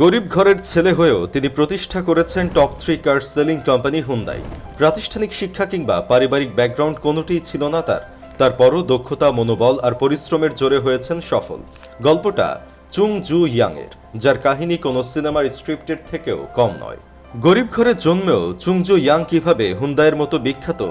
গরিব ঘরের ছেলে হয়েও তিনি প্রতিষ্ঠা করেছেন top three car selling company Hyundai. প্রাতিষ্ঠানিক শিক্ষা কিংবা পারিবারিক ব্যাকগ্রাউন্ড কোনোটিই ছিল না তার। তারপরও দক্ষতা, মনোবল আর পরিশ্রমের জোরে হয়েছেন সফল। গল্পটা চুং জু ইয়াংয়ের, যার কাহিনী কোনো সিনেমার স্ক্রিপ্টের থেকেও কম নয়। গরিব ঘরে জন্মেও চুংজু ইয়াং কীভাবে হুন্দাইয়ের মতো বিখ্যাত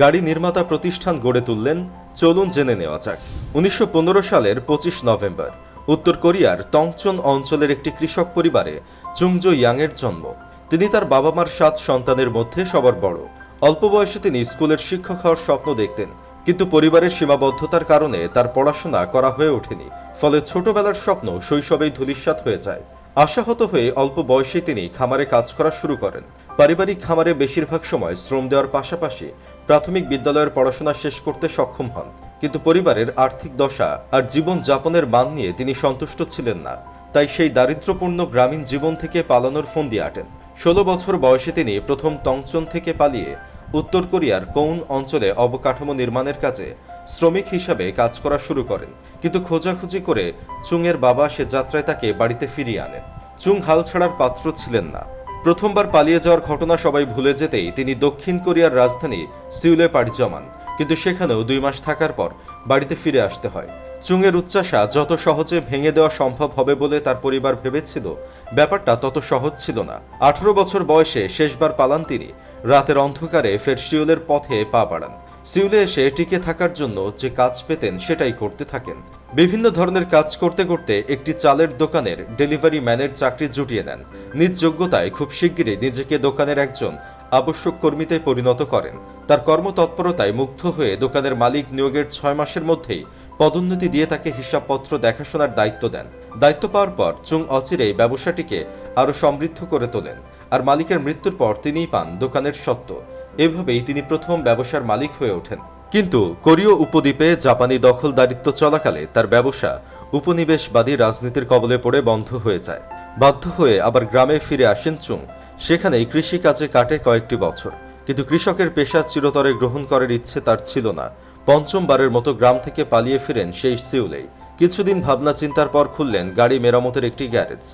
গাড়ি নির্মাতা প্রতিষ্ঠান গড়ে তুললেন, চলুন জেনে নেওয়া যাক। উনিশশো পনেরো সালের পঁচিশ নভেম্বর উত্তর কোরিয়ার তংচন অঞ্চলের একটি কৃষক পরিবারে চুংজো ইয়াংয়ের জন্ম। তিনি তার বাবা মার সাত সন্তানের মধ্যে সবার বড়। অল্প বয়সে তিনি স্কুলের শিক্ষক হওয়ার স্বপ্ন দেখতেন, কিন্তু পরিবারের সীমাবদ্ধতার কারণে তার পড়াশোনা করা হয়ে ওঠেনি। ফলে ছোটবেলার স্বপ্ন শৈশবেই ধূলিসাৎ হয়ে যায়। আশাহত হয়ে অল্প বয়সেই তিনি খামারে কাজ করা শুরু করেন। পারিবারিক খামারে বেশিরভাগ সময় শ্রম দেওয়ার পাশাপাশি প্রাথমিক বিদ্যালয়ের পড়াশোনা শেষ করতে সক্ষম হন। কিন্তু পরিবারের আর্থিক দশা আর জীবন যাপনের মান নিয়ে তিনি সন্তুষ্ট ছিলেন না। তাই সেই দারিদ্র্যপূর্ণ গ্রামীণ জীবন থেকে পালানোর ফন্দি আটেন। ষোলো বছর বয়সে তিনি প্রথম তংচন থেকে পালিয়ে উত্তর কোরিয়ার কৌন অঞ্চলে অবকাঠামো নির্মাণের কাজে শ্রমিক হিসাবে কাজ করা শুরু করেন। কিন্তু খোঁজাখুঁজি করে চুংয়ের বাবা সে যাত্রায় তাকে বাড়িতে ফিরিয়ে আনেন। চুং হাল ছাড়ার পাত্র ছিলেন না। প্রথমবার পালিয়ে যাওয়ার ঘটনা সবাই ভুলে যেতেই তিনি দক্ষিণ কোরিয়ার রাজধানী সিউলে পাড়ি জমান। কিন্তু সেখানেও দুই মাস থাকার পর বাড়িতে ফিরে আসতে হয়। চুংয়ের উচ্চাসা যত সহজে ভেঙে দেওয়া সম্ভব হবে বলে তার পরিবার ভেবেছিল, ব্যাপারটা তত সহজ ছিল না। আঠারো বছর বয়সে শেষবার পালান তিনি, রাতের অন্ধকারে ফের সিউলের পথে পা বাড়ান। সিউলে এসে টিকে থাকার জন্য যে কাজ পেতেন সেটাই করতে থাকেন। বিভিন্ন ধরনের কাজ করতে করতে একটি চালের দোকানের ডেলিভারি ম্যানের চাকরি জুটিয়ে নেন। নিজ যোগ্যতায় খুব শিগগিরই নিজেকে দোকানের একজন আবশ্যক কর্মীতে পরিণত করেন। তার কর্মতৎপরতায় মুগ্ধ হয়ে দোকানের মালিক নিয়োগের ছয় মাসের মধ্যেই পদোন্নতি দিয়ে তাকে হিসাবপত্র দেখাশোনার দায়িত্ব দেন। দায়িত্ব পাওয়ার পর চুং অচিরেই ব্যবসাটিকে আরও সমৃদ্ধ করে তোলেন আর মালিকের মৃত্যুর পর তিনিই পান দোকানের সত্ত্ব। এভাবেই তিনি প্রথম ব্যবসার মালিক হয়ে ওঠেন। কিন্তু কোরীয় উপদ্বীপে জাপানি দখলদারিত্ব চলাকালে তার ব্যবসা উপনিবেশবাদী রাজনীতির কবলে পড়ে বন্ধ হয়ে যায়। বাধ্য হয়ে আবার গ্রামে ফিরে আসেন চুং। সেখানেই কৃষিকাজে কাটে কয়েকটি বছর। কিন্তু কৃষকের পেশা চিরতরে গ্রহণ করার ইচ্ছে তার ছিল না। পঞ্চমবারের মতো গ্রাম থেকে পালিয়ে ফিরেন সেই সিউলেই। কিছুদিন ভাবনা চিন্তার পর খুললেন গাড়ি মেরামতের একটি গ্যারেজ।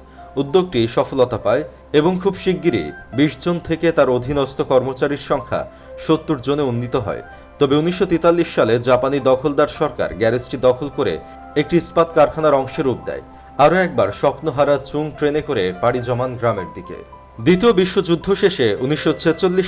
উদ্যোগটি সফলতা পায় এবং খুব শিগগিরই বিশ জন থেকে তার অধীনস্থ কর্মচারীর সংখ্যা সত্তর জনে উন্নীত হয়। তবে উনিশশো তেতাল্লিশ সালে জাপানি দখলদার সরকার গ্যারেজটি দখল করে একটি ইস্পাত কারখানার অংশে রূপ দেয়। আরও একবার স্বপ্নহারা চুং ট্রেনে করে পাড়ি জমান গ্রামের দিকে। দ্বিতীয় বিশ্বযুদ্ধ শেষে উনিশশো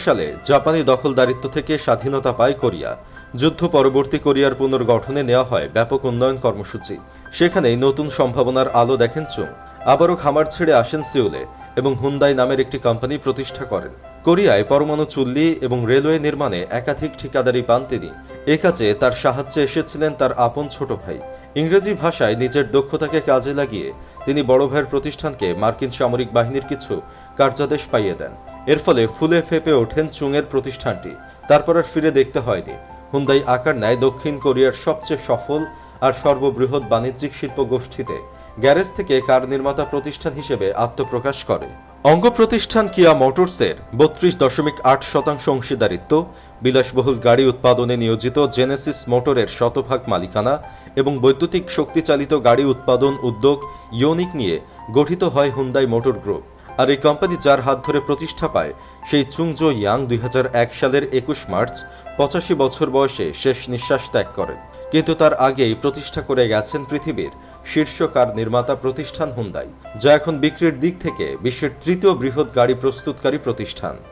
সালে জাপানি দখলদারিত্ব থেকে স্বাধীনতা পায় কোরিয়া। যুদ্ধ পরবর্তী কোরিয়ার পুনর্গঠনে নেওয়া হয় ব্যাপক উন্নয়ন কর্মসূচি। সেখানেই নতুন সম্ভাবনার আলো দেখেন চুং। আবারও খামার ছেড়ে আসেন সিউলে এবং হুন্দাই নামের একটি কোম্পানি প্রতিষ্ঠা করেন। কোরিয়ায় পরমাণু চুল্লি এবং রেলওয়ে নির্মাণে একাধিক ঠিকাদারি পান তিনি। এ কাজে তার সাহায্যে এসেছিলেন তার আপন ছোট ভাই। ইংরেজি ভাষায় নিজের দক্ষতাকে কাজে লাগিয়ে তিনি বড় ভাইয়ের প্রতিষ্ঠানকে মার্কিন সামরিক বাহিনীর কিছু কার্যাদেশ পাইয়ে দেন। এর ফলে ফুলে ফেপে ওঠেন চুংয়ের প্রতিষ্ঠানটি। তারপর আর ফিরে দেখতে হয়নি। হুন্দাই আকার নেয় দক্ষিণ কোরিয়ার সবচেয়ে সফল আর সর্ববৃহৎ বাণিজ্যিক শিল্প গোষ্ঠীতে গ্যারেজ থেকে কার নির্মাতা প্রতিষ্ঠান হিসেবে আত্মপ্রকাশ করে। অঙ্গ প্রতিষ্ঠান কিয়া মোটরসের বত্রিশ দশমিক আট শতাংশ অংশীদারিত্ব, বিলাসবহুল গাড়ি উৎপাদনে নিয়োজিত জেনেসিস মোটরের শতভাগ মালিকানা এবং বৈদ্যুতিক শক্তিচালিত গাড়ি উৎপাদন উদ্যোগ ইউনিক নিয়ে গঠিত হয় হুন্দাই মোটর গ্রুপ। আর এই কোম্পানি যার হাত ধরে প্রতিষ্ঠা পায় সেই চুংজো ইয়াং দুই হাজার এক সালের একুশ মার্চ, পঁচাশি বছর বয়সে শেষ নিঃশ্বাস ত্যাগ করেন। কিন্তু তার আগেই প্রতিষ্ঠা করে গেছেন পৃথিবীর শীর্ষ কার নির্মাতা প্রতিষ্ঠান হুন্দাই, যা এখন বিক্রির দিক থেকে বিশ্বের তৃতীয় বৃহৎ গাড়ি প্রস্তুতকারী প্রতিষ্ঠান।